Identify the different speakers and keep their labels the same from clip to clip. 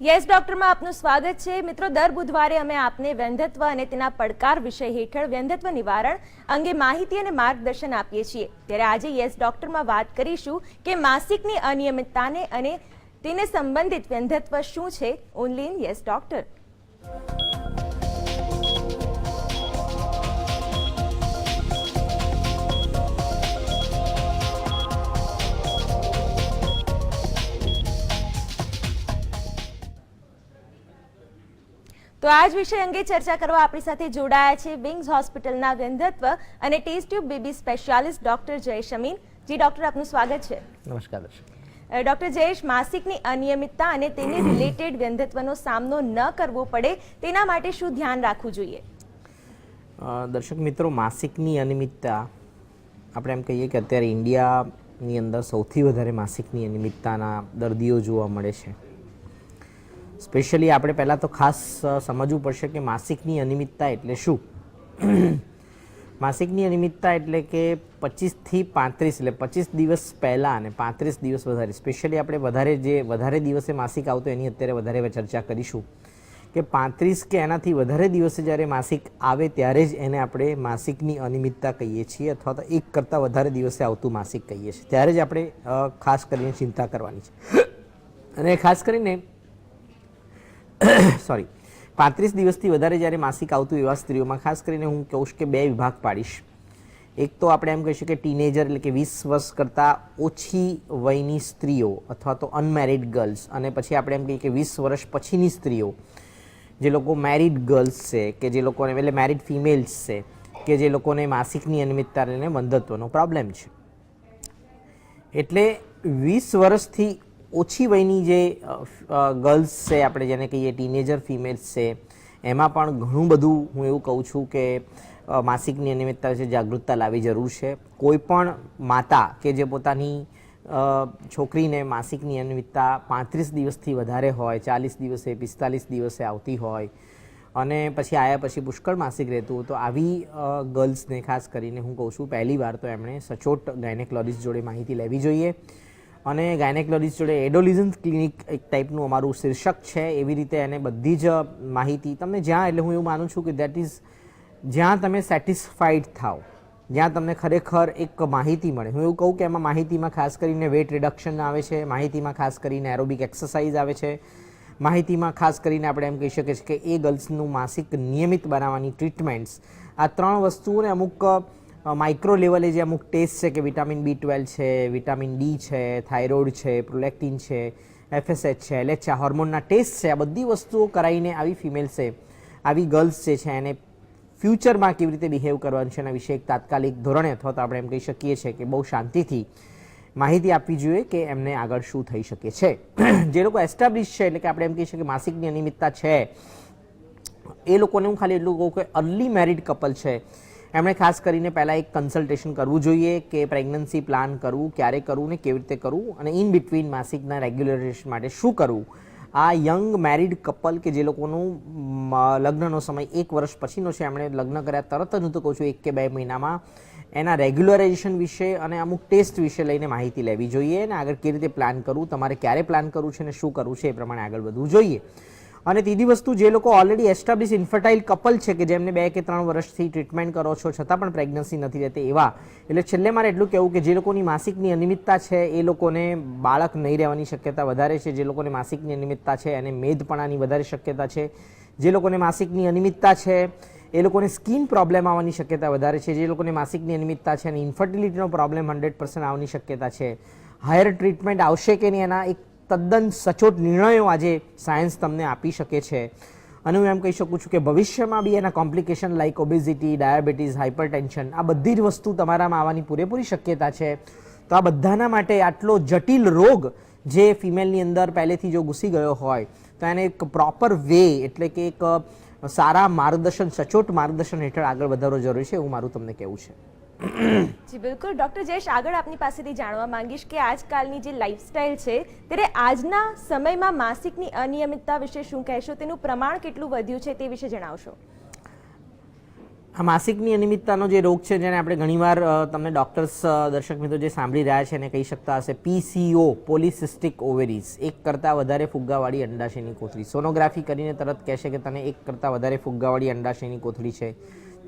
Speaker 1: Yes, ડોક્ટરમાં આપનું સ્વાગત છે. મિત્રો, દર બુધવારે અમે આપને વ્યંધત્વ અને તેના પડકાર વિષય હેઠળ વ્યંધત્વ નિવારણ અંગે માહિતી અને માર્ગદર્શન આપીએ છીએ. ત્યારે આજે યસ, ડોક્ટરમાં વાત કરીશું કે માસિકની અનિયમિતતાને અને તેને સંબંધિત વ્યંધત્વ શું છે. Only in yes, doctor. તો આ જ વિષય અંગે ચર્ચા કરવા આપણી સાથે જોડાયા છે વિંગ્સ હોસ્પિટલના ગંધત્વ અને test tube baby specialist doctor Jayesh Amin. જી ડોક્ટર આપનું સ્વાગત છે.
Speaker 2: નમસ્કાર
Speaker 1: ડોક્ટર જયેશ માસિકની અનિયમિતતા અને તેને રિલેટેડ ગંધત્વનો સામનો ન કરવો પડે તેના માટે શું ધ્યાન રાખવું જોઈએ?
Speaker 2: દર્શક મિત્રો માસિકની અનિયમિતતા આપણે એમ કહીએ કે અત્યારે ઇન્ડિયાની અંદર સૌથી વધારે માસિકની અનિયમિતતાના દર્દીઓ જોવા મળે છે. સ્પેશિયલી આપણે પહેલાં તો ખાસ સમજવું પડશે કે માસિકની અનિયમિતતા એટલે શું? માસિકની અનિયમિતતા એટલે કે પચીસથી પાંત્રીસ, એટલે પચીસ દિવસ પહેલાં અને પાંત્રીસ દિવસ વધારે. સ્પેશિયલી આપણે વધારે જે, વધારે દિવસે માસિક આવતો એની અત્યારે વધારે ચર્ચા કરીશું. કે પાંત્રીસ કે એનાથી વધારે દિવસે જ્યારે માસિક આવે ત્યારે જ એને આપણે માસિકની અનિયમિતતા કહીએ છીએ અથવા તો એક કરતાં વધારે દિવસે આવતું માસિક કહીએ છીએ. ત્યારે જ આપણે ખાસ કરીને ચિંતા કરવાની છે. અને ખાસ કરીને સોરી પાંત્રીસ દિવસથી વધારે જ્યારે માસિક આવતું એવા સ્ત્રીઓમાં, ખાસ કરીને હું કહું કે બે વિભાગ પાડીશ. એક તો આપણે એમ કહીશું કે ટીનેજર એટલે કે વીસ વર્ષ કરતાં ઓછી વયની સ્ત્રીઓ અથવા તો અનમેરિડ ગર્લ્સ અને પછી આપણે એમ કહીએ કે વીસ વર્ષ પછીની સ્ત્રીઓ, જે લોકો મેરિડ ગર્લ્સ છે કે જે લોકોને, એટલે મેરિડ ફિમેલ્સ છે કે જે લોકોને માસિકની અનિયમિતતા અને બંધત્વનો પ્રોબ્લેમ છે. એટલે વીસ વર્ષથી ઓછી વયની જે ગર્લ્સ છે આપણે જેને કહીએ ટીનેજર ફિમેલ્સ છે, એમાં પણ ઘણું બધું હું એવું કહું છું કે માસિકની અનિયમિતતા વિશે જાગૃતતા લાવવી જરૂર છે. કોઈ પણ માતા કે જે પોતાની છોકરીને માસિકની અનિયમિતતા પાંત્રીસ દિવસથી વધારે હોય, ચાલીસ દિવસે, પિસ્તાલીસ દિવસે આવતી હોય અને પછી આયા પછી પુષ્કળ માસિક રહેતું, તો આવી ગર્લ્સને ખાસ કરીને હું કહું છું, પહેલી વાર તો એમણે સચોટ ગાયનેકોલોજીસ્ટ જોડે માહિતી લેવી જોઈએ. અને ગાયનેકોલોજીસ્ટ જોડે એડોલિઝન ક્લિનિક એક ટાઈપનું અમારું શીર્ષક છે. એવી રીતે એને બધી જ માહિતી તમને જ્યાં, એટલે હું એવું માનું છું કે દેટ ઇઝ જ્યાં તમે સેટિસ્ફાઈડ થાવ જ્યાં તમને ખરેખર એક માહિતી મળે. હું એવું કહું કે એમાં માહિતીમાં ખાસ કરીને વેટ રિડક્શન આવે છે, માહિતીમાં ખાસ કરીને એરોબિક એક્સરસાઇઝ આવે છે, માહિતીમાં ખાસ કરીને આપણે એમ કહી શકીએ છીએ કે એ ગર્લ્સનું માસિક નિયમિત બનાવવાની ટ્રીટમેન્ટ્સ આ ત્રણ વસ્તુઓને અમુક માઇક્રો લેવલે જે અમુક ટેસ્ટ છે કે વિટામિન બી ટ્વેલ્વ છે વિટામિન ડી છે થાઇરોઇડ છે પ્રોલેક્ટિન છે એફએસએચ છે એલએચ હોર્મોનના ટેસ્ટ છે, આ બધી વસ્તુઓ કરાવીને આવી ફિમેલ્સે આવી ગર્લ્સ જે છે એને ફ્યુચરમાં કેવી રીતે બિહેવ કરવાનું છે એના વિશે એક તાત્કાલિક ધોરણે અથવા તો આપણે એમ કહી શકીએ છીએ કે બહુ શાંતિથી માહિતી આપવી જોઈએ કે એમને આગળ શું થઈ શકે છે. જે લોકો એસ્ટાબ્લિશ છે, એટલે કે આપણે એમ કહી શકીએ માસિકની અનિયમિતતા છે, એ લોકોને હું ખાલી એટલું કહું કે અર્લી મેરિડ કપલ છે એમણે ખાસ કરીને પહેલાં એક કન્સલ્ટેશન કરવું જોઈએ કે પ્રેગ્નન્સી પ્લાન કરવું ક્યારે કરવું ને કેવી રીતે કરવું અને ઇન બિટવીન માસિકના રેગ્યુલરેશન માટે શું કરવું આ યંગ મેરિડ કપલ કે જે લોકોનું લગ્નનો સમય એક વર્ષ પછીનો છે, એમણે લગ્ન કર્યા, તરત જ હું તો કહું છું એક કે બે મહિનામાં એના રેગ્યુલરાઇઝેશન વિશે અને અમુક ટેસ્ટ વિશે લઈને માહિતી લેવી જોઈએ અને આગળ કેવી રીતે પ્લાન કરવું તમારે ક્યારે પ્લાન કરવું છે અને શું કરવું છે એ પ્રમાણે આગળ વધવું જોઈએ. અને ત્રીજી વસ્તુ, જે લોકો ઓલરેડી એસ્ટાબ્લિશ ઇન્ફર્ટાઇલ કપલ છે કે જેમને બે કે ત્રણ વર્ષથી ટ્રીટમેન્ટ કરો છો, છતાં પણ પ્રેગ્નન્સી નથી રહેતી એવા. એટલે છેલ્લે મારે એટલું કહેવું કે જે લોકોની માસિકની અનિયમિતતા છે, એ લોકોને બાળક નહીં રહેવાની શક્યતા વધારે છે. જે લોકોને માસિકની અનિયમિતતા છે, એને મેદપણાની વધારે શક્યતા છે. જે લોકોને માસિકની અનિયમિતતા છે, એ લોકોને સ્કિન પ્રોબ્લેમ આવવાની શક્યતા વધારે છે. જે લોકોને માસિકની અનિયમિતતા છે અને ઇન્ફર્ટિલિટીનો પ્રોબ્લેમ હંડ્રેડ પર્સન્ટ આવવાની શક્યતા છે. હાયર ટ્રીટમેન્ટ આવશે કે નહીં એના એક તદ્દન સચોટ નિર્ણયો આજે સાયન્સ તમને આપી શકે છે. અને હું એમ કહી શકું છું કે ભવિષ્યમાં બી એના complication like obesity, diabetes, hypertension આ બધી જ વસ્તુ તમારામાં આવવાની પૂરેપૂરી શક્યતા છે. તો આ બધાના માટે આટલો જટિલ રોગ જે ફિમેલની અંદર પહેલેથી જો ઘૂસી ગયો હોય, તો એને એક પ્રોપર વે એટલે કે એક સારા માર્ગદર્શન, સચોટ માર્ગદર્શન હેઠળ આગળ વધારવો જરૂરી છે એવું મારું તમને કહેવું છે.
Speaker 1: જી, બિલકુલ. ડોક્ટર જયેશ, આગળ આપની પાસેથી જાણવા માંગીશ કે આજકાલની જે લાઇફસ્ટાઇલ છે, ત્યારે આજના સમયમાં માસિકની અનિયમિતતા વિશે શું કહેશો? તેનું પ્રમાણ કેટલું વધ્યું છે તે વિશે જણાવશો.
Speaker 2: આ માસિકની અનિયમિતતાનો જે રોગ છે, જેને આપણે ઘણીવાર તમને ડૉક્ટર્સ દર્શક મિત્રો જે સાંભળી રહ્યા છે એને કહી શકતા હશે. PCO polycystic ovaries. એક કરતાં વધારે ફુગ્ગાવાળી અંડાશયની કોથળી. સોનોગ્રાફી કરીને તરત કહેશે કે તને એક કરતાં વધારે ફુગ્ગાવાળી અંડાશયની કોથળી છે.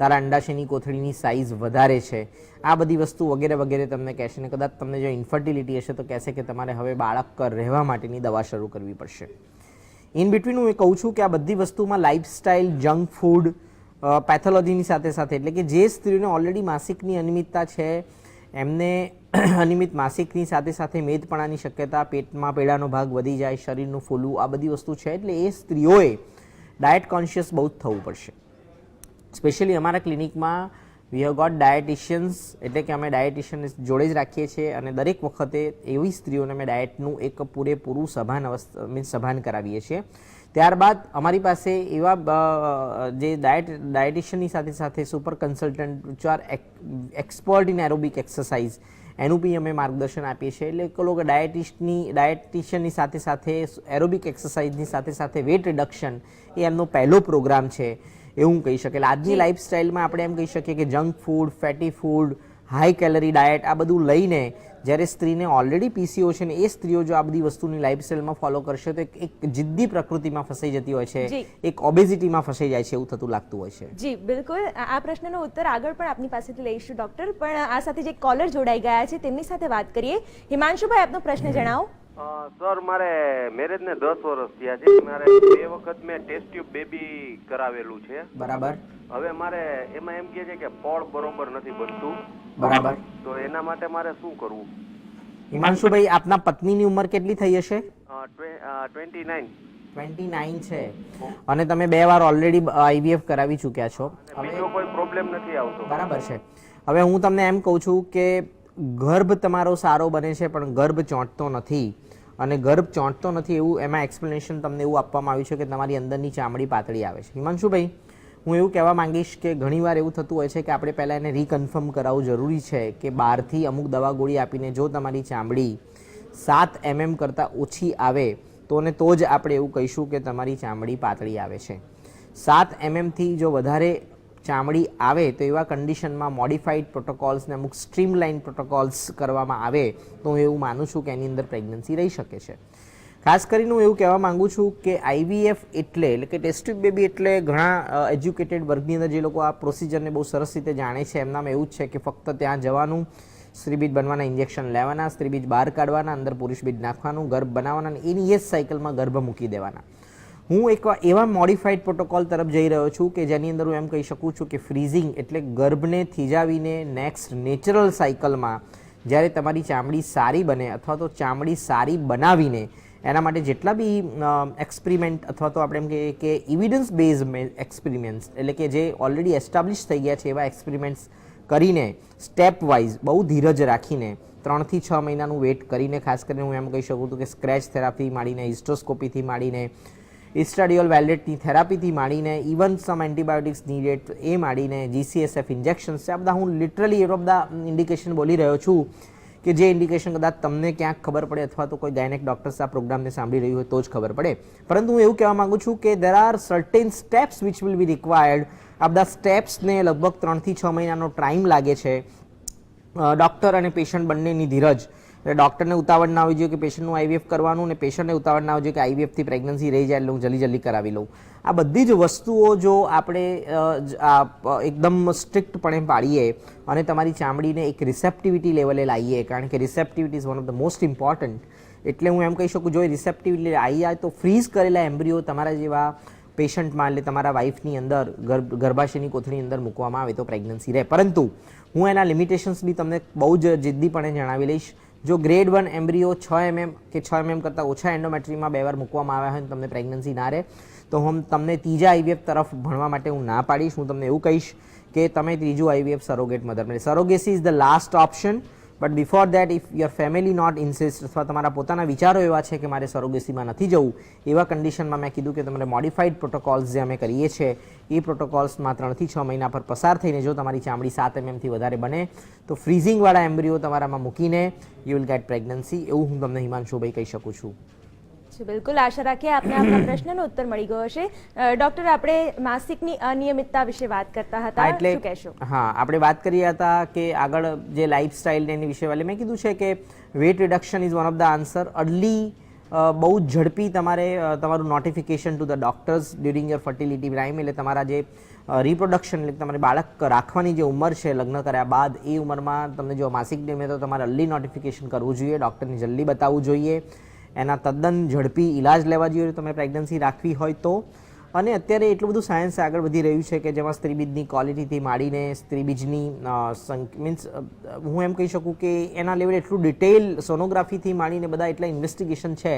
Speaker 2: તારા અંડાશયની કોથળીની સાઇઝ વધારે છે. આ બધી વસ્તુ વગેરે વગેરે તમને કહેશે ને કદાચ તમને જો ઇન્ફર્ટિલિટી હશે તો કહેશે કે તમારે હવે બાળક રહેવા માટેની દવા શરૂ કરવી પડશે. ઇન બિટવીન હું એ કહું છું કે આ બધી વસ્તુમાં લાઇફસ્ટાઇલ જંક ફૂડ પેથોલોજીની સાથે સાથે એટલે કે જે સ્ત્રીઓને ઓલરેડી માસિકની અનિયમિતતા છે, એમને અનિયમિત માસિકની સાથે સાથે મેદપણાની શક્યતા, પેટમાં પેડાનો ભાગ વધી જાય, શરીરનું ફૂલવું, આ બધી વસ્તુ છે એટલે એ સ્ત્રીઓએ ડાયટ કોન્શિયસ બહુ જ થવું પડશે. સ્પેશિયલી અમારા ક્લિનિકમાં વી હેવ ગોટ ડાયટિશિયન્સ એટલે કે અમે ડાયટિશિયન જોડે જ રાખીએ છીએ અને દરેક વખતે એવી સ્ત્રીઓને અમે ડાયટનું એક પૂરેપૂરું સભાન અવસ્થા મીન્સ સભાન કરાવીએ છીએ. ત્યારબાદ અમારી પાસે એવા જે ડાયટ ડાયટિશિયનની સાથે સાથે super consultant which are expert in aerobic exercise એનું બી અમે માર્ગદર્શન આપીએ છીએ. એટલે કે લોકો ડાયટિસ્ટની ડાયટિશિયનની સાથે સાથે એરોબિક એક્સરસાઇઝની સાથે સાથે વેટ રિડક્શન એ એમનો પહેલો પ્રોગ્રામ છે. એવું કહી શકે. એટલે આજની લાઈફસ્ટાઈલમાં આપણે એમ કહી શકીએ કે junk food fatty food high calorie diet આ બધું લઈને જ્યારે સ્ત્રીને ઓલરેડી પીસીઓ છે ને એ સ્ત્રીઓ જો આ બધી વસ્તુની લાઈફસ્ટાઈલમાં ફોલો કરશે તો એક જિદ્દી પ્રકૃતિમાં ફસાઈ જતી હોય છે. એક ઓબેસિટીમાં ફસાઈ જાય છે એવું થતું લાગતું હોય છે.
Speaker 1: જી બિલકુલ. આ પ્રશ્નનો ઉત્તર આગળ પણ આપની પાસેથી લઈશું ડોક્ટર પણ આ સાથે જે કોલર જોડાઈ ગયા છે તેમની સાથે વાત કરીએ. હિમાંશુભાઈ આપનો પ્રશ્ન જણાવો.
Speaker 3: સર મારે મેરેજ ને દસ વર્ષ થયા છે. મારે બે વખત મેં ટેસ્ટ ટ્યુબ બેબી કરાવેલું છે.
Speaker 2: બરાબર.
Speaker 3: હવે મારે એમાં એમ કહે છે કે પળ બરોબર નથી બનતું.
Speaker 2: બરાબર.
Speaker 3: તો એના માટે મારે શું કરવું?
Speaker 2: હિમાંશુભાઈ આપના પત્નીની ઉંમર કેટલી થઈ હશે?
Speaker 3: ટ્વેન્ટી નાઇન
Speaker 2: ટ્વેન્ટી નાઇન છે. અને તમે બે વાર ઓલરેડી આઈવીએફ કરાવી ચૂક્યા છો.
Speaker 3: બીજો કોઈ પ્રોબ્લેમ નથી આવતો.
Speaker 2: બરાબર છે. હવે હું તમને એમ કહું છું કે ગર્ભ તમારો સારો બને છે પણ ગર્ભ ચોંટતો નથી. અને ગર્ભ ચોંટતો નથી એવું એમાં એક્સપ્લેનેશન તમને એવું આપવામાં આવ્યું છે કે તમારી અંદરની ચામડી પાતળી આવે છે. હિમાંશુભાઈ, હું એવું કહેવા માંગીશ કે ઘણીવાર એવું થતું હોય છે કે આપણે પહેલાં એને રીકન્ફર્મ કરાવવું જરૂરી છે કે બહારથી અમુક દવા ગોળી આપીને જો તમારી ચામડી સાત એમએમ કરતાં ઓછી આવે તો ને તો જ આપણે એવું કહીશું કે તમારી ચામડી પાતળી આવે છે. સાત એમએમથી જો વધારે ચામડી આવે તો એવા કન્ડિશનમાં મોડિફાઈડ પ્રોટોકોલ્સને અમુક સ્ટ્રીમલાઇન પ્રોટોકોલ્સ કરવામાં આવે તો હું એવું માનું છું કે એની અંદર પ્રેગ્નન્સી રહી શકે છે. ખાસ કરીને હું એવું કહેવા માગું છું કે આઈવીએફ એટલે એટલે કે ટેસ્ટ્યુબ બેબી એટલે ઘણા એજ્યુકેટેડ વર્ગની અંદર જે લોકો આ પ્રોસિજરને બહુ સરસ રીતે જાણે છે, એમનામાં એવું જ છે કે ફક્ત ત્યાં જવાનું, સ્ત્રીબીજ બનવાના ઇન્જેક્શન લેવાના, સ્ત્રીબીજ બહાર કાઢવાના, અંદર પુરુષ બીજ નાખવાનું, ગર્ભ બનાવવાના અને એની એ જ સાયકલમાં ગર્ભ મૂકી દેવાના. હું એક એવા મોડિફાઈડ પ્રોટોકોલ તરફ જઈ રહ્યો છું કે જેની અંદર હું એમ કહી શકું છું કે ફ્રીઝિંગ એટલે ગર્ભને થીજાવીને નેક્સ્ટ નેચરલ સાયકલમાં જ્યારે તમારી ચામડી સારી બને અથવા તો ચામડી સારી બનાવીને એના માટે જેટલા બી એક્સપેરિમેન્ટ અથવા તો આપણે એમ કહીએ કે ઇવિડન્સ બેઝ એક્સપેરિમેન્ટ્સ એટલે કે જે ઓલરેડી એસ્ટાબ્લિશ થઈ ગયા છે એવા એક્સપેરિમેન્ટ્સ કરીને સ્ટેપ વાઇઝ બહુ ધીરજ રાખીને ત્રણથી છ મહિનાનું વેટ કરીને ખાસ કરીને હું એમ કહી શકું છું કે સ્ક્રેચ થેરાપી માંડીને હિસ્ટ્રોસ્કોપીથી માંડીને ઇસ્ટાડિયોલ વેલેટની થેરાપીથી માંડીને ઇવન સમ એન્ટીબાયોટિક્સ નીડેડ એ માંડીને જીસીએસએફ ઇન્જેક્શન્સ છે. આ બધા હું લિટરલી એ બધા ઇન્ડિકેશન બોલી રહ્યો છું કે જે ઇન્ડિકેશન કદાચ તમને ક્યાંક ખબર પડે અથવા તો કોઈ ગાયનેક ડોક્ટર્સ આ પ્રોગ્રામને સાંભળી રહ્યું હોય તો જ ખબર પડે. પરંતુ હું એવું કહેવા માંગુ છું કે there are certain steps which will be required આ બધા સ્ટેપ્સને લગભગ ત્રણથી છ મહિનાનો ટાઈમ લાગે છે. ડૉક્ટર અને પેશન્ટ બંનેની ધીરજ. એટલે ડૉક્ટરને ઉતાવળ ના આવી જોઈએ કે પેશન્ટનું આઈવીએફ કરવાનું અને પેશન્ટને ઉતાવળ ના આવી જોઈએ કે આઈવીએફથી પ્રેગ્નન્સી રહી જાય એટલે હું જલ્દી જલ્દી કરાવી લઉં. આ બધી જ વસ્તુઓ જો આપણે એકદમ સ્ટ્રિક્ટપણે પાડીએ અને તમારી ચામડીને એક રિસેપ્ટિવિટી લેવલે લાવીએ, કારણ કે receptivity is one of the most important એટલે હું એમ કહી શકું, જો એ રિસેપ્ટિવિટી આવી જાય તો ફ્રીઝ કરેલા એમ્બ્રિયો તમારા જેવા પેશન્ટમાં એટલે તમારા વાઈફની અંદર, ગર્ભ, ગર્ભાશયની કોથળીની અંદર મૂકવામાં આવે તો પ્રેગ્નન્સી રહે. પરંતુ હું એના લિમિટેશન્સ બી તમને બહુ જ જિદ્દીપણે જણાવી લઈશ. જો ગ્રેડ વન એમ્બ્રિયો છ એમએમ કે છ એમએમ કરતાં ઓછા એન્ડોમેટ્રીમાં બે વાર મૂકવામાં આવ્યા હોય અને તમને પ્રેગ્નન્સી ના રહે, તો હું તમને ત્રીજા આઈવીએફ તરફ ભણવા માટે હું ના પાડીશ. હું તમને એવું કહીશ કે તમે ત્રીજું IVF surrogate mother surrogacy is the last option but before that if your family not insist અથવા તમારા પોતાના વિચારો એવા છે કે મારે સરોગેસીમાં નથી જવું, એવા કન્ડિશનમાં મેં કીધું કે તમારે મોડિફાઈડ પ્રોટોકોલ્સ જે અમે કરીએ છીએ એ પ્રોટોકોલ્સમાં ત્રણથી છ મહિના પર પસાર થઈને જો તમારી ચામડી સાત એમએમથી વધારે બને, તો ફ્રીઝિંગવાળા એમ્બ્રિયો તમારામાં મૂકીને યુ વિલ ગેટ પ્રેગ્નન્સી એવું હું તમને હિમાંશુભાઈ કહી શકું છું.
Speaker 1: જી, બિલકુલ આશા રાખીએ આપને આપના પ્રશ્નનો ઉત્તર મળી ગયો હશે. ડોક્ટર આપણે માસિકની અનિયમિતતા વિશે વાત કરતા હતા.
Speaker 2: એટલે
Speaker 1: શું કહેશો?
Speaker 2: હા આપણે વાત કરી હતા કે આગળ જે લાઇફસ્ટાઇલ ને એની વિશે વાલે મેં કીધું છે કે weight reduction is one of the answer early બહુ જ ઝડપી તમારે તમારું notification to the doctors during your fertility time એટલે તમારા જે રિપ્રોડક્શન એટલે તમારે બાળક રાખવાની જે ઉંમર છે લગ્ન કર્યા બાદ એ ઉંમરમાં તમને જો માસિક ડેમે તો તમારે અર્લી નોટિફિકેશન કરવું જોઈએ. ડૉક્ટરને જલ્દી બતાવવું જોઈએ. એના તદ્દન ઝડપી ઇલાજ લેવા જોઈએ. તમે પ્રેગ્નન્સી રાખવી હોય તો. અને અત્યારે એટલું બધું સાયન્સ આગળ વધી રહ્યું છે કે જેમાં સ્ત્રીબીજની ક્વોલિટીથી માંડીને સ્ત્રીબીજની મીન્સ હું એમ કહી શકું કે એના લેવલે એટલું ડિટેલ સોનોગ્રાફીથી માંડીને બધા એટલા ઇન્વેસ્ટિગેશન છે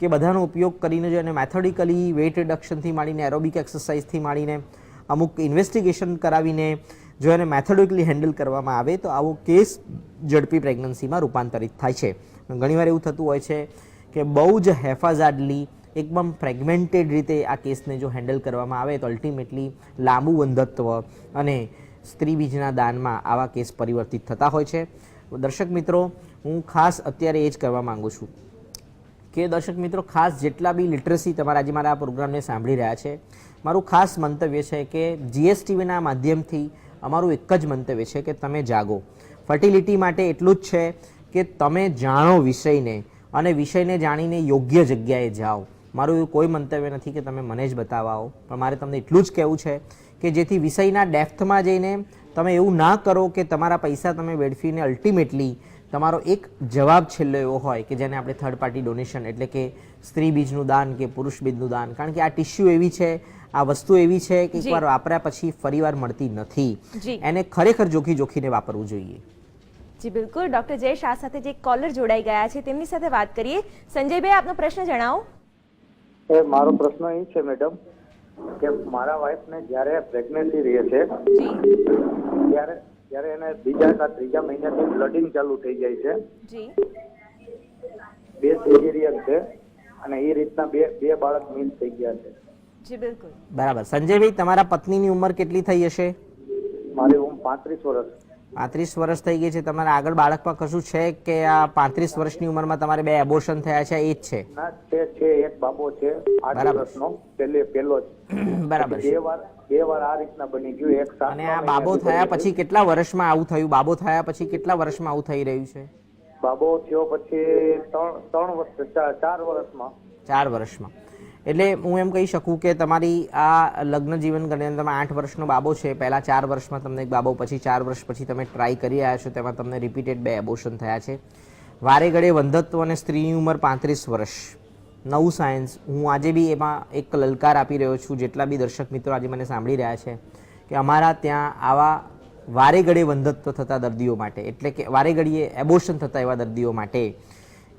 Speaker 2: કે બધાનો ઉપયોગ કરીને જો એને મેથોડિકલી વેટ રિડક્શનથી માંડીને એરોબિક એક્સરસાઇઝથી માંડીને અમુક ઇન્વેસ્ટિગેશન કરાવીને જો એને મેથોડિકલી હેન્ડલ કરવામાં આવે તો આવો કેસ ઝડપી પ્રેગ્નન્સીમાં રૂપાંતરિત થાય છે. ઘણીવાર એવું થતું હોય છે કે બહુ જ હેફાઝાડલી, એકદમ ફ્રેગમેન્ટેડ રીતે આ કેસને જો હેન્ડલ કરવામાં આવે તો અલ્ટિમેટલી લાંબુ બંધત્વ અને સ્ત્રી બીજના દાનમાં આવા કેસ પરિવર્તિત થતા હોય છે. દર્શક મિત્રો, હું ખાસ અત્યારે એ જ કરવા માગું છું કે દર્શક મિત્રો, ખાસ જેટલા બી લિટરસી તમારા આજે મારા આ પ્રોગ્રામને સાંભળી રહ્યા છે, મારું ખાસ મંતવ્ય છે કે જીએસટીવીના માધ્યમથી અમારું એક જ મંતવ્ય છે કે તમે જાગો. ફર્ટિલિટી માટે એટલું જ છે કે તમે જાણો વિષયને અને વિષયને જાણીને યોગ્ય જગ્યાએ જાઓ. મારું એવું કોઈ મંતવ્ય નથી કે તમે મને જ બતાવાઓ. પણ મારે તમને એટલું જ કહેવું છે કે જેથી વિષયના ડેપ્થમાં જઈને તમે એવું ના કરો કે તમારા પૈસા તમે વેડફીને અલ્ટિમેટલી તમારો એક જવાબ છેલ્લો એવો હોય કે જેને આપણે થર્ડ પાર્ટી ડોનેશન એટલે કે સ્ત્રી બીજનું દાન કે પુરુષ બીજનું દાન. કારણ કે આ ટિશ્યુ એવી છે આ વસ્તુ એવી છે કે. એકવાર વાપર્યા પછી ફરીવાર મળતી નથી. એને ખરેખર જોખી જોખીને વાપરવું જોઈએ.
Speaker 1: જી બિલકુલ. ડોક્ટર જય આ સાથે જે કોલર જોડાઈ ગયા છે તેમની સાથે વાત કરીએ. સંજયભાઈ આપનો પ્રશ્ન જણાવો.
Speaker 4: એ મારો પ્રશ્ન એ છે મેડમ કે મારા વાઈફને જ્યારે પ્રેગ્નન્સી રહે છે
Speaker 1: જી.
Speaker 4: ત્યારે ત્યારે એને બીજા કા ત્રીજા મહિનાથી બ્લડિંગ ચાલુ થઈ જાય છે.
Speaker 1: જી.
Speaker 4: બે સિઝેરિયન છે અને એ રીતના બે બે બાળક મિસ થઈ ગયા છે.
Speaker 1: જી બિલકુલ.
Speaker 2: બરાબર. સંજયભાઈ તમારા પત્નીની ઉંમર કેટલી થઈ હશે?
Speaker 4: મારી ઉંમર પાંત્રીસ વર્ષ.
Speaker 2: પાંત્રીસ વર્ષ થઈ ગઈ છે. તમારા આગળ બાળકમાં કશું છે કે આ પાંત્રીસ વર્ષની ઉંમરમાં તમારે બે એબોર્શન થયા છે? એ જ છે.
Speaker 4: છે એક બાબો છે. વર્ષનો પહેલો જ.
Speaker 2: બરાબર
Speaker 4: બે વાર બે વાર આ રીતના બની ગયું. એક
Speaker 2: અને આ બાબો થયા પછી કેટલા વર્ષમાં આવું થયું? બાબો થયા પછી કેટલા વર્ષમાં આવું થઈ રહ્યું છે?
Speaker 4: બાબો થયો પછી ત્રણ ત્રણ વર્ષ ચાર વર્ષમાં.
Speaker 2: ચાર વર્ષમાં. એટલે હું એમ કહી શકું કે તમારી આ લગ્ન જીવન કરીને તમે આઠ વર્ષનો બાબો છે, પહેલાં ચાર વર્ષમાં તમને એક બાબો, પછી ચાર વર્ષ પછી તમે ટ્રાય કરી રહ્યા છો, તેમાં તમને રિપીટેડ બે એબોશન થયા છે. વારે ઘડે વંધત્વ અને સ્ત્રીની ઉંમર પાંત્રીસ વર્ષ. નવું સાયન્સ હું આજે બી એમાં એક લલકાર આપી રહ્યો છું, જેટલા બી દર્શક મિત્રો આજે મને સાંભળી રહ્યા છે, કે અમારા ત્યાં આવા વારે ઘડે વંધત્વ થતા દર્દીઓ માટે, એટલે કે વારે ઘડીએ એબોશન થતા એવા દર્દીઓ માટે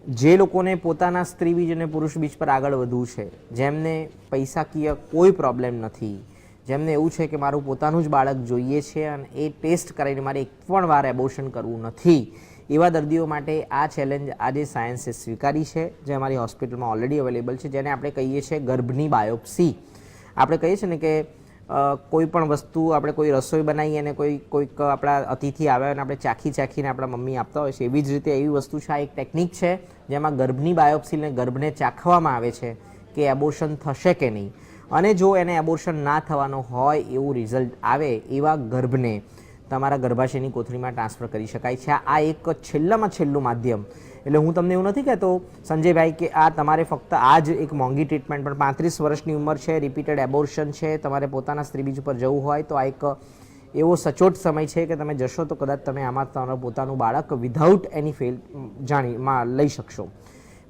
Speaker 2: જે લોકોને પોતાના સ્ત્રી બીજ અને પુરુષ બીજ પર આગળ વધવું છે, જેમને પૈસાકીય કોઈ પ્રોબ્લેમ નથી, જેમને એવું છે કે મારું પોતાનું જ બાળક જોઈએ છે અને એ ટેસ્ટ કરાવીને મારે એક પણ વાર એબોશન કરવું નથી. એવા દર્દીઓ માટે આ ચેલેન્જ આજે સાયન્સે સ્વીકારી છે, જે અમારી હોસ્પિટલમાં ઓલરેડી અવેલેબલ છે, જેને આપણે કહીએ છીએ ગર્ભની બાયોપ્સી આપણે કહીએ છીએ ને કે કોઈ પણ વસ્તુ આપણે કોઈ રસોઈ બનાવીએ અને કોઈ, કોઈક આપણા અતિથિ આવે અને આપણે ચાખી ચાખીને આપણા મમ્મી આપતા હોય છે, એવી જ રીતે એવી વસ્તુ છે, આ એક ટેકનિક છે, જેમાં ગર્ભની બાયોપ્સીને ગર્ભને ચાખવામાં આવે છે કે એબોર્શન થશે કે નહીં. અને જો એને એબોર્શન ના થવાનો હોય એવું રિઝલ્ટ આવે એવા ગર્ભને તમારા ગર્ભાશયની કોથળીમાં ટ્રાન્સફર કરી શકાય છે. આ એક છેલ્લામાં છેલ્લું માધ્યમ એટલે હું તમને એવું નથી કહેતો, સંજયભાઈ, કે આ તમારે ફક્ત આ જ એક મોંઘી ટ્રીટમેન્ટ પણ પાંત્રીસ વર્ષની ઉંમર છે રિપીટેડ એબોર્શન છે, તમારે પોતાના સ્ત્રી બીજ ઉપર જવું હોય, તો આ એક એવો સચોટ સમય છે કે તમે જશો તો કદાચ તમે આમાં તમારું પોતાનું બાળક વિધાઉટ એની ફેલ જાણી, માં લઈ શકશો.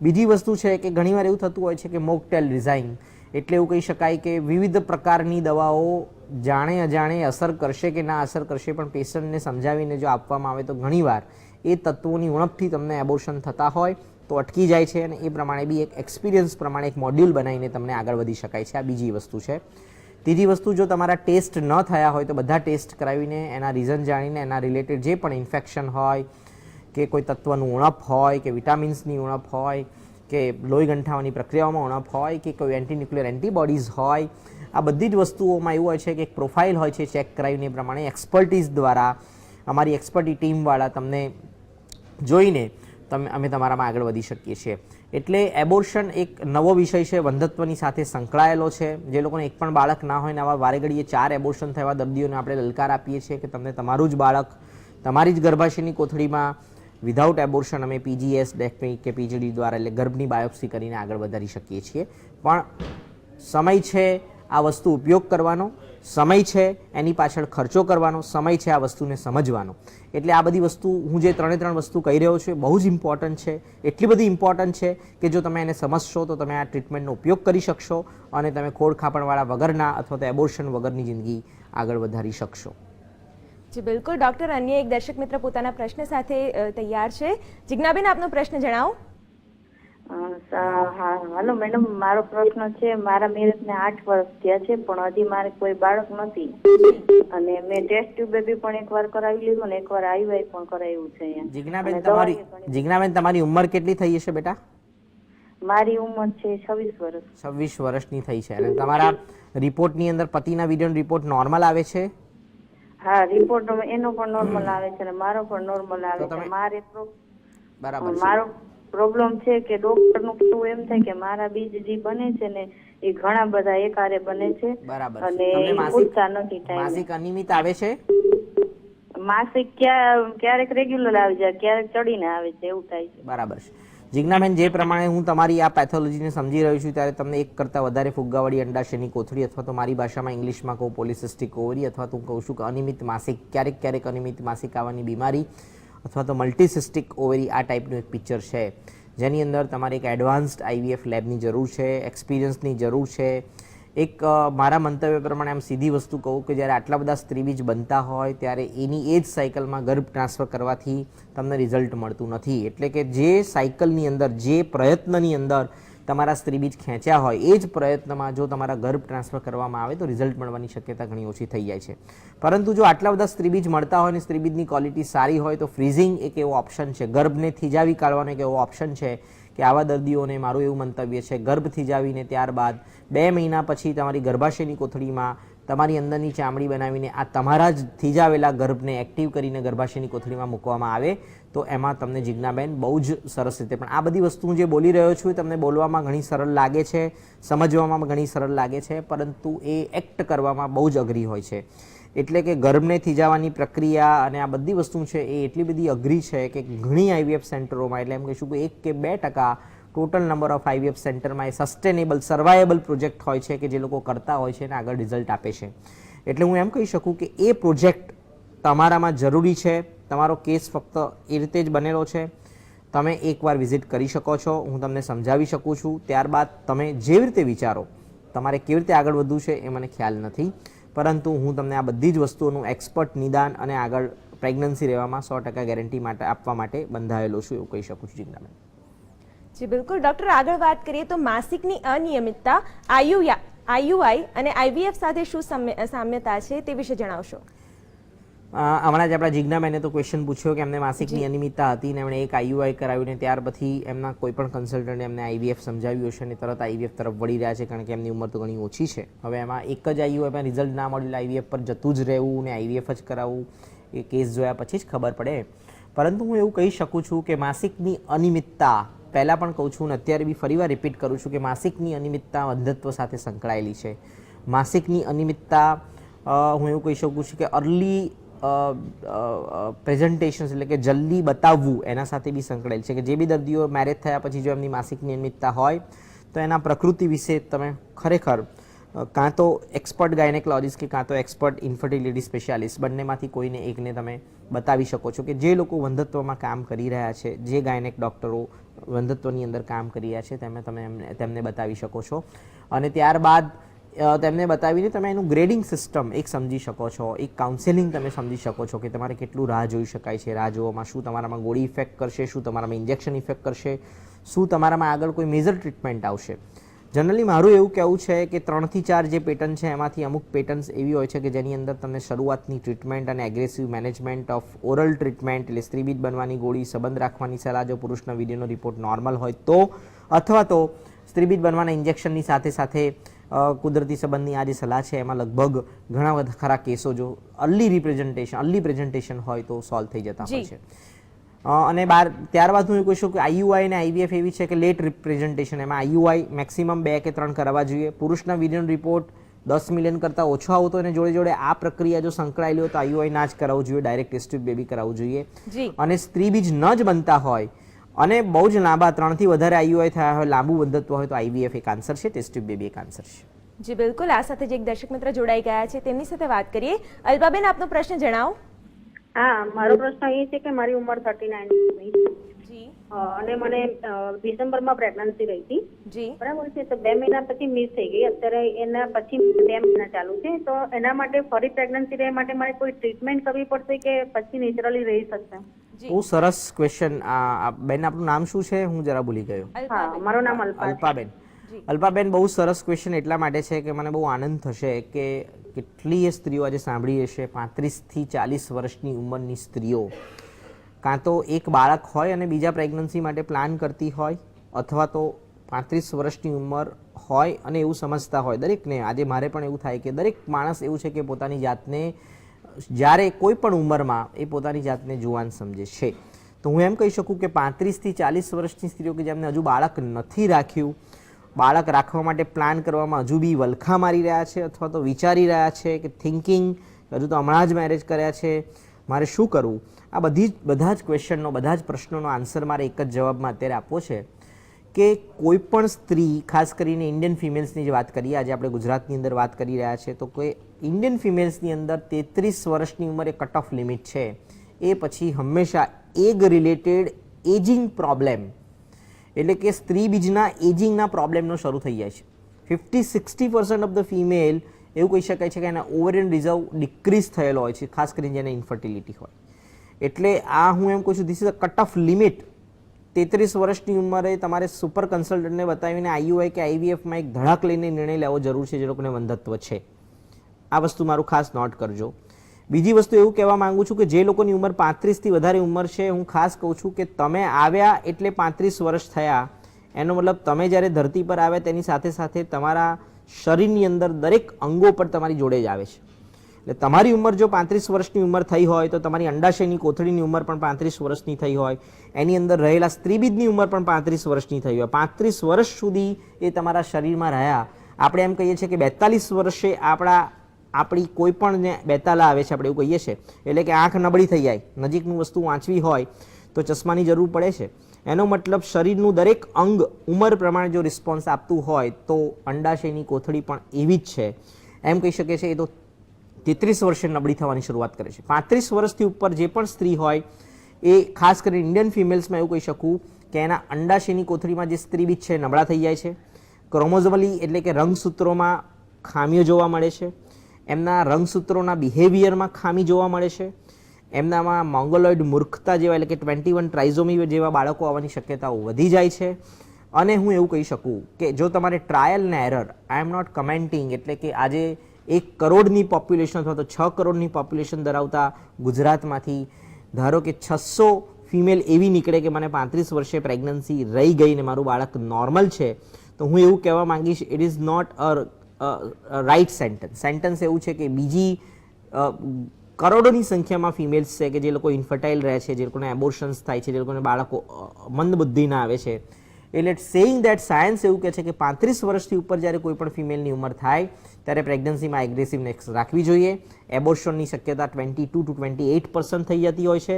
Speaker 2: બીજી વસ્તુ છે કે ઘણીવાર એવું થતું હોય છે કે મોકટેલ રિઝાઇન એટલે એવું કહી શકાય કે વિવિધ પ્રકારની દવાઓ જાણે અજાણે અસર કરશે કે ના અસર કરશે, પણ પેશન્ટને સમજાવીને જો આપવામાં આવે તો ઘણીવાર એ તત્વોની ઉણપથી તમને એબોર્શન થતા હોય, તો અટકી જાય છે અને એ પ્રમાણે બી એક એક્સપિરિયન્સ પ્રમાણે એક મોડ્યુલ બનાવીને તમને આગળ વધી શકાય છે. આ બીજી વસ્તુ છે. ત્રીજી વસ્તુ, જો તમારા ટેસ્ટ ન થયા હોય, તો બધા ટેસ્ટ કરાવીને એના રીઝન જાણીને એના રિલેટેડ જે પણ ઇન્ફેક્શન હોય, કે કોઈ તત્વનું ઉણપ હોય, કે વિટામિન્સની ઉણપ હોય, કે લોહી ગંઠાવાની પ્રક્રિયાઓમાં ઉણપ હોય, કે કોઈ એન્ટીન્યુક્લિયર એન્ટીબોડીઝ હોય, આ બધી જ વસ્તુઓમાં એવું હોય છે કે એક પ્રોફાઇલ હોય છે ચેક કરાવીને એ પ્રમાણે એક્સપર્ટીઝ દ્વારા, અમારી એક્સપર્ટી ટીમવાળા તમને જોઈને તમે અમે તમારામાં આગળ વધી શકીએ છીએ. એટલે એબોર્શન એક નવો વિષય છે બંધત્વની સાથે સંકળાયેલો છે. જે લોકોને એક પણ બાળક ના હોય ને આવા વારે ઘડીએ ચાર એબોર્શન થયા દર્દીઓને આપણે લલકાર આપીએ છીએ કે તમને તમારું જ બાળક, તમારી જ ગર્ભાશયની કોથળીમાં વિધાઉટ એબોર્શન અમે પીજીએસ ડેકમી કે પીજીડી દ્વારા એટલે ગર્ભની બાયોપ્સી કરીને આગળ વધારી શકીએ છીએ. પણ સમય છે આ વસ્તુ ઉપયોગ કરવાનો. સમય છે, એની પાછળ ખર્ચો કરવાનો, સમય છે આ વસ્તુને સમજવાનો. એટલે આ બધી વસ્તુ હું જે ત્રણે ત્રણ વસ્તુ કહી રહ્યો છું બહુ જ ઇમ્પોર્ટન્ટ છે, એટલી બધી ઇમ્પોર્ટન્ટ છે કે જો તમે એને સમજશો તો તમે આ ટ્રીટમેન્ટનો ઉપયોગ કરી શકશો અને તમે ખોડ ખાપણવાળા વગરના અથવા તો એબોર્શન વગરની જિંદગી આગળ વધારી શકશો.
Speaker 1: જી, બિલકુલ. ડોક્ટર અન્ય એક દર્શક મિત્ર પોતાના પ્રશ્ન સાથે તૈયાર છે. જિજ્ઞાબેન, આપનો પ્રશ્ન જણાવો.
Speaker 5: હા હાલો મેડમ મારો પ્રશ્ન છે મારા મેરેજ ને આઠ વર્ષ થયા છે પણ હજી મારે કોઈ બાળક નથી. અને મેં ટેસ્ટ ટ્યુબ બેબી પણ એકવાર કરાવી લીધું ને એકવાર આઈવાઈ પણ કરાવ્યું છે
Speaker 2: જીજ્ઞાબેન તમારી જીજ્ઞાબેન તમારી ઉંમર કેટલી થઈ હશે બેટા?
Speaker 5: મારી ઉંમર છે છવ્વીસ વર્ષ.
Speaker 2: છવ્વીસ વર્ષની થઈ છે. અને તમારા રિપોર્ટની અંદર પતિના વિડન રિપોર્ટ નોર્મલ આવે છે?
Speaker 5: હા રિપોર્ટ એનો પણ નોર્મલ આવે છે અને મારો પણ નોર્મલ આવે છે. મારે
Speaker 2: બરાબર
Speaker 5: મારો પ્રોબ્લેમ છે કે ડોક્ટરનું કેવું એમ થાય કે મારા બીજ જે બને છે ને એ ઘણા બધા એકારે બને છે અને પૂછતા નથી
Speaker 2: માસિક અનિયમિત આવે છે?
Speaker 5: માસિક ક્યાં ક્યારેક રેગ્યુલર આવી જાય ક્યારેક ચડીને આવે છે એવું થાય છે.
Speaker 2: બરાબર છે. જિજ્ઞાબેન જે પ્રમાણે હું તમારી આ પેથોલોજીને સમજી રહ્યો છું ત્યારે તમને એક કરતાં વધારે ફુગ્ગાવાળી અંડાશયની કોથળી અથવા તો મારી ભાષામાં ઇંગ્લિશમાં કહું પોલિસિસ્ટિક ઓવરી અથવા તો હું કહું છું કે અનિયમિત માસિક ક્યારેક ક્યારેક અનિયમિત માસિક આવવાની બીમારી. અથવા તો મલ્ટીસિસ્ટિક ઓવેરી આ ટાઈપનું એક પિક્ચર છે. જેની અંદર તમારે એક એડવાન્સ્ડ આઈવીએફ લેબની જરૂર છે એક્સપિરિયન્સની જરૂર છે. એક મારા મંતવ્ય પ્રમાણે આમ સીધી વસ્તુ કહું કે જ્યારે આટલા બધા સ્ત્રીબીજ બનતા હોય ત્યારે એની એ જ સાયકલમાં ગર્ભ ટ્રાન્સફર કરવાથી તમને રિઝલ્ટ મળતું નથી. એટલે કે જે સાયકલની અંદર, જે પ્રયત્નની અંદર તમારા સ્ત્રીબીજ ખેંચ્યા હોય એ જ પ્રયત્નમાં જો તમારા ગર્ભ ટ્રાન્સફર કરવામાં આવે તો રિઝલ્ટ મળવાની શક્યતા ઘણી ઓછી થઈ જાય છે. પરંતુ જો આટલા બધા સ્ત્રીબીજ મળતા હોય અને સ્ત્રીબીજની ક્વોલિટી સારી હોય તો ફ્રીઝિંગ એક એવો ઓપ્શન છે. ગર્ભને થીજાવી કાઢવાનો એક એવો ઓપ્શન છે કે આવા દર્દીઓને મારું એવું મંતવ્ય છે, ગર્ભ થીજાવીને ત્યારબાદ બે મહિના પછી તમારી ગર્ભાશયની કોથળીમાં તમારી અંદરની ચામડી બનાવીને આ તમારા જ થીજાવેલા ગર્ભને એક્ટિવ કરીને ગર્ભાશયની કોથળીમાં મૂકવામાં આવે તો એમાં તમને જિજ્ઞાબેન બહુ જ સરસ રીતે પણ આ બધી વસ્તુ હું જે બોલી રહ્યો છું તમને બોલવામાં ઘણી સરળ લાગે છે, સમજવામાં ઘણી સરળ લાગે છે, પરંતુ એ એક્ટ કરવામાં બહુ જ અઘરી હોય છે. એટલે કે ગર્ભને થીજાવાની પ્રક્રિયા અને આ બધી વસ્તુ છે એ એટલી બધી અઘરી છે કે ઘણી આઈવીએફ સેન્ટરોમાં, એટલે એમ કહીશું કે એક કે બે ટકા ટોટલ નંબર ઓફ આઈવીએફ સેન્ટરમાં એ સસ્ટેનેબલ, સર્વાયેબલ પ્રોજેક્ટ હોય છે કે જે લોકો કરતા હોય છે અને આગળ રિઝલ્ટ આપે છે. એટલે હું એમ કહી શકું કે એ પ્રોજેક્ટ તમારામાં જરૂરી છે, તમારો કેસ ફક્ત એ રીતે જ બનેલો છે, તમે એકવાર વિઝિટ કરી શકો છો, હું તમને સમજાવી શકું છું. ત્યારબાદ તમે જેવી રીતે વિચારો, તમારે કેવી રીતે આગળ વધવું છે એ મને ખ્યાલ નથી. પરંતુ હું તમને આ બધી જ વસ્તુઓનું એક્સપર્ટ નિદાન અને આગળ પ્રેગ્નન્સી રહેવામાં સો ટકા ગેરંટી માટે આપવા માટે બંધાયેલો છું એવું કહી શકું છું જિજ્ઞાબેન
Speaker 1: જી, બિલકુલ. ડોક્ટર, આગળ વાત કરીએ તો માસિકની અનિયમિતતા, આયુ આઈયુઆઈ અને આઈવીએફ સાથે શું સામ્ય- સામ્યતા છે તે વિશે જણાવશો.
Speaker 2: હમણાં જ આપણા જિજ્ઞાબેને તો ક્વેશ્ચન પૂછ્યો કે એમને માસિકની અનિયમિતતા હતી ને એમણે એક આઈયુઆઈ કરાવ્યું ને ત્યાર પછી એમના કોઈ પણ કન્સલ્ટન્ટે એમને આઈવીએફ સમજાવ્યું હશે અને તરત આઈવીએફ તરફ વળી રહ્યા છે કારણ કે એમની ઉંમર તો ઘણી ઓછી છે. હવે એમાં એક જ આઈયુઆઈમાં રિઝલ્ટ ના મળ્યું આઈવીએફ પર જતું જ રહેવું ને આઈવીએફ જ કરાવવું એ કેસ જોયા પછી જ ખબર પડે પરંતુ હું એવું કહી શકું છું કે માસિકની અનિયમિતતા પહેલાં પણ કહું છું અને અત્યારે બી ફરીવાર રિપીટ કરું છું કે માસિકની અનિયમિતતા અંધત્વ સાથે સંકળાયેલી છે. માસિકની અનિયમિતતા હું એવું કહી શકું છું કે અર્લી પ્રેઝન્ટેશન્સ એટલે કે જલ્દી બતાવવું એના સાથે બી સંકળાયેલ છે કે જે બી દર્દીઓ મેરેજ થયા પછી જો એમની માસિક નિયમિતતા હોય, તો એના પ્રકૃતિ વિશે તમે ખરેખર કાં તો એક્સપર્ટ ગાયનેકોલોજીસ્ટ કે કાં તો એક્સપર્ટ ઇન્ફર્ટિલિટી સ્પેશિયાલિસ્ટ બંનેમાંથી કોઈને એકને તમે બતાવી શકો છો કે જે લોકો વંધત્વમાં કામ કરી રહ્યા છે, જે ગાયનેક ડૉક્ટરો વંધત્વની અંદર કામ કરી રહ્યા છે તેમને તમે એમને, તેમને બતાવી શકો છો. અને ત્યારબાદ તેમને બતાવીને તમે એનું ગ્રેડિંગ સિસ્ટમ એક સમજી શકો છો, એક કાઉન્સેલિંગ તમે સમજી શકો છો કે તમારે કેટલું રાહ જોઈ શકાય છે, રાહ જોવામાં શું તમારામાં ગોળી ઇફેક્ટ કરશે, શું તમારામાં ઇન્જેક્શન ઇફેક્ટ કરશે, શું તમારામાં આગળ કોઈ મેજર ટ્રીટમેન્ટ આવશે. જનરલી મારું એવું કહેવું છે કે ત્રણથી ચાર જે પેટર્ન છે એમાંથી અમુક પેટર્ન્સ એવી હોય છે કે જેની અંદર તમને શરૂઆતની ટ્રીટમેન્ટ અને aggressive management of oral treatment એટલે સ્ત્રીબીજ બનવાની ગોળી, સંબંધ રાખવાની સલાહ, જો પુરુષના વીડિયોનો રિપોર્ટ નોર્મલ હોય તો અથવા તો સ્ત્રીબીજ બનવાના ઇન્જેક્શનની સાથે સાથે કુદરતી સંબંધની આ જે સલાહ છે એમાં લગભગ ઘણા બધા ખરા કેસો જો અર્લી રિપ્રેઝન્ટેશન અર્લી પ્રેઝન્ટેશન હોય તો સોલ્વ થઈ જતા હોય છે. અને બાર ત્યારબાદ હું એ કહીશું કે આઈયુઆઈ અને આઈવીએફ એવી છે કે લેટ રિપ્રેઝન્ટેશન એમાં આઈયુઆઈ મેક્સિમમ બે કે ત્રણ કરાવવા જોઈએ. પુરુષના વીર્યનો રિપોર્ટ દસ મિલિયન કરતાં ઓછો આવતો અને જોડે જોડે આ પ્રક્રિયા જો સંકળાયેલી હોય તો આઈયુઆઈ ના જ કરાવવું જોઈએ ડાયરેક્ટ ટેસ્ટ બેબી કરાવવું જોઈએ. અને સ્ત્રી બીજ ન જ બનતા હોય અને બહુ જ લાંબા ત્રણથી વધારે આઈયુઆઈ થયા હોય લાંબુ બંધત્વ હોય તો આઈવીએફ એક આન્સર છે ટેસ્ટ બેબી એક આન્સર છે.
Speaker 1: જી બિલકુલ. આ સાથે જે એક દર્શક મિત્ર જોડાઈ ગયા છે. તેમની સાથે વાત કરીએ. અલ્પાબેન આપનો પ્રશ્ન જણાવો.
Speaker 6: હા મારો પ્રશ્ન એ છે કે મારી ઉંમર થર્ટી નાઇન અને મને ડિસેમ્બરમાં પ્રેગ્નન્સી રહી હતી. બરાબર છે? તો બે મહિના પછી મિસ થઈ ગઈ. અત્યારે એના પછી બે મહિના ચાલુ છે. તો એના માટે ફરી પ્રેગ્નન્સી રહે માટે મારે કોઈ ટ્રીટમેન્ટ કરવી પડશે કે પછી નેચરલી રહી શકશે?
Speaker 2: બહુ સરસ ક્વેશ્ચન બેન આપનું નામ શું છે? હું જરા ભૂલી ગયો.
Speaker 6: હા મારું નામ અલ્પા છે.
Speaker 2: અલ્પાબેન અલ્પાબેન બહુ સરસ ક્વેશ્ચન એટલા માટે છે કે મને બહુ આનંદ થશે કે કેટલીય સ્ત્રીઓ આજે સાંભળી હશે. પાંત્રીસથી ચાલીસ વર્ષની ઉંમરની સ્ત્રીઓ. કાં તો એક બાળક હોય અને બીજા પ્રેગ્નન્સી માટે પ્લાન કરતી હોય, અથવા તો પાંત્રીસ વર્ષની ઉંમર હોય અને એવું સમજતા હોય. દરેકને, આજે મારે પણ એવું થાય કે દરેક માણસ એવું છે કે પોતાની જાતને, જ્યારે કોઈ પણ ઉંમરમાં એ પોતાની જાતને જુવાન સમજે છે. તો હું એમ કહી શકું કે પાંત્રીસથી ચાલીસ વર્ષની સ્ત્રીઓ કે જેમને હજુ બાળક નથી રાખ્યું, બાળક રાખવા માટે પ્લાન કરવામાં હજુ બી વલખા મારી રહ્યા છે અથવા તો વિચારી રહ્યા છે કે થિંકિંગ હજુ તો હમણાં જ મેરેજ કર્યા છે. મારે શું કરવું? આ બધી જ બધા જ ક્વેશ્ચનનો બધા જ પ્રશ્નોનો આન્સર મારે એક જ જવાબમાં અત્યારે આપવો છે કે કોઈ પણ સ્ત્રી, ખાસ કરીને ઇન્ડિયન ફિમેલ્સની જે વાત કરીએ, આજે આપણે ગુજરાતની અંદર વાત કરી રહ્યા છે તો કોઈ ઇન્ડિયન ફિમેલ્સની અંદર તેત્રીસ વર્ષની ઉંમરે કટ ઓફ લિમિટ છે. એ પછી હંમેશા એગ રિલેટેડ એજિંગ પ્રોબ્લેમ એટલે કે સ્ત્રી બીજના એજિંગના પ્રોબ્લેમનો શરૂ થઈ જાય છે. Fifty sixty percent of the female એવું કહી શકાય છે કે એના ઓવરિયન રિઝર્વ ડિક્રીઝ થયેલો હોય છે, ખાસ કરીને જેને ઇન્ફર્ટિલિટી હોય. એટલે આ હું એમ કહું છું this is a cut off limit તેત્રીસ વર્ષની ઉંમરે તમારે સુપર કન્સલ્ટન્ટને બતાવીને આઈયુઆઈ કે આઈવીએફમાં એક ધડાક લઈને નિર્ણય લેવો જરૂર છે, જે લોકોને વંધત્વ છે. આ વસ્તુ મારું ખાસ નોટ કરજો. બીજી વસ્તુ એવું કહેવા માંગુ છું કે જે લોકોની ઉંમર પાંત્રીસથી વધારે ઉંમર છે, હું ખાસ કહું છું કે તમે આવ્યા એટલે પાંત્રીસ વર્ષ થયા. એનો મતલબ તમે જ્યારે ધરતી પર આવ્યા, તેની સાથે સાથે તમારા શરીરની અંદર દરેક અંગો પર તમારી જોડે જ આવે છે. એટલે તમારી ઉંમર જો પાંત્રીસ વર્ષની ઉંમર થઈ હોય, તો તમારી અંડાશયની કોથળીની ઉંમર પણ પાંત્રીસ વર્ષની થઈ હોય. એની અંદર રહેલા સ્ત્રીબીજની ઉંમર પણ પાંત્રીસ વર્ષની થઈ હોય. પાંત્રીસ વર્ષ સુધી એ તમારા શરીરમાં રહ્યા. આપણે એમ કહીએ છીએ કે બેતાલીસ વર્ષે આપણા, આપણી કોઈ પણ બેતાલા આવે છે, આપણે એવું કહીએ છીએ. એટલે કે આંખ નબળી થઈ જાય, નજીકનું વસ્તુ વાંચવી હોય, તો ચશ્માની જરૂર પડે છે. એનો મતલબ શરીરનું દરેક અંગ ઉંમર પ્રમાણે જો રિસ્પોન્સ આપતું હોય, તો અંડાશયની કોથળી પણ એવી જ છે. એમ કહી શકે છે, એ તો તેત્રીસ વર્ષે નબળી થવાની શરૂઆત કરે છે. પાંત્રીસ વર્ષથી ઉપર જે પણ સ્ત્રી હોય, એ ખાસ કરીને ઇન્ડિયન ફિમેલ્સમાં એવું કહી શકું કે એના અંડાશયની કોથળીમાં જે સ્ત્રીબીજ છે નબળા થઈ જાય છે. ક્રોમોઝોમલી એટલે કે રંગસૂત્રોમાં ખામીઓ જોવા મળે છે. એમના રંગસૂત્રોના બિહેવિયરમાં ખામી જોવા મળે છે. એમનામાં મોંગોલોઇડ મૂર્ખતા જેવા એટલે કે ટ્વેન્ટી વન ટ્રાઇઝોમી જેવા બાળકો આવવાની શક્યતાઓ વધી જાય છે. અને હું એવું કહી શકું કે જો તમારે ટ્રાયલ ને error I am not commenting એટલે કે આજે એક કરોડની પોપ્યુલેશન અથવા તો છ કરોડની પોપ્યુલેશન ધરાવતા ગુજરાતમાંથી, ધારો કે છસો ફિમેલ એવી નીકળે કે મને પાંત્રીસ વર્ષે પ્રેગ્નન્સી રહી ગઈ ને મારું બાળક નોર્મલ છે, તો હું એવું કહેવા માંગીશ it is not a right sentence sentence એવું છે કે બીજી કરોડોની સંખ્યામાં ફિમેલ્સ છે કે જે લોકો ઇન્ફર્ટાઇલ રહે છે, જે લોકોને એબોર્શન્સ થાય છે, જે લોકોને બાળકો મંદબુદ્ધિના મંદ બુદ્ધિના આવે છે. એટલે સેઇંગ દેટ સાયન્સ એવું કહે છે કે પાંત્રીસ વર્ષથી ઉપર જ્યારે કોઈ પણ ફિમેલની ઉંમર થાય ત્યારે પ્રેગ્નન્સીમાં એગ્રેસિવનેસ રાખવી જોઈએ. એબોર્શનની શક્યતા twenty two to twenty eight percent થઈ જતી હોય છે.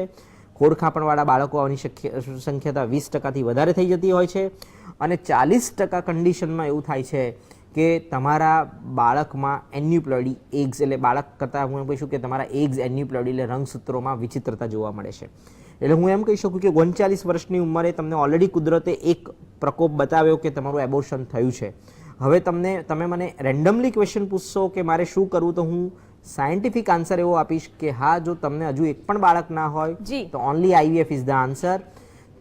Speaker 2: ખોડખાપણવાળા બાળકો આવવાની સંખ્યાતા વીસ ટકાથી વધારે થઈ જતી હોય છે. અને ચાલીસ ટકા કન્ડિશનમાં એવું થાય છે કે તમારા બાળકમાં એન્યુપ્લોડી એગ્સ એટલે બાળક કરતાં હું એમ કહીશું કે તમારા એગ્સ એન્યુપ્લોડી એટલે રંગસૂત્રોમાં વિચિત્રતા જોવા મળે છે. એટલે હું એમ કહી શકું કે ઓગણચાલીસ વર્ષની ઉંમરે તમને ઓલરેડી કુદરતે એક પ્રકોપ બતાવ્યો કે તમારું એબોર્શન થયું છે. હવે તમને તમે મને રેન્ડમલી ક્વેશ્ચન પૂછશો કે મારે શું કરવું તો હું સાયન્ટિફિક આન્સર એવો આપીશ કે હા જો તમને હજુ એક પણ બાળક ના હોય તો only IVF is the answer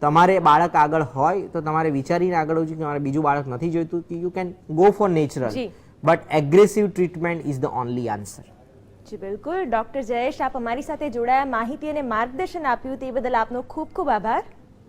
Speaker 2: તમારે બાળક આગળ હોય તો તમારે વિચારીને આગળ હોવું કે મારે બીજું બાળક નથી જોઈતું you can go for natural but aggressive treatment is the only answer
Speaker 1: જી બિલકુલ. ડોક્ટર જયેશ આપ અમારી સાથે જોડાયા. માહિતી અને માર્ગદર્શન આપ્યું તે બદલ આપનો ખૂબ ખૂબ આભાર.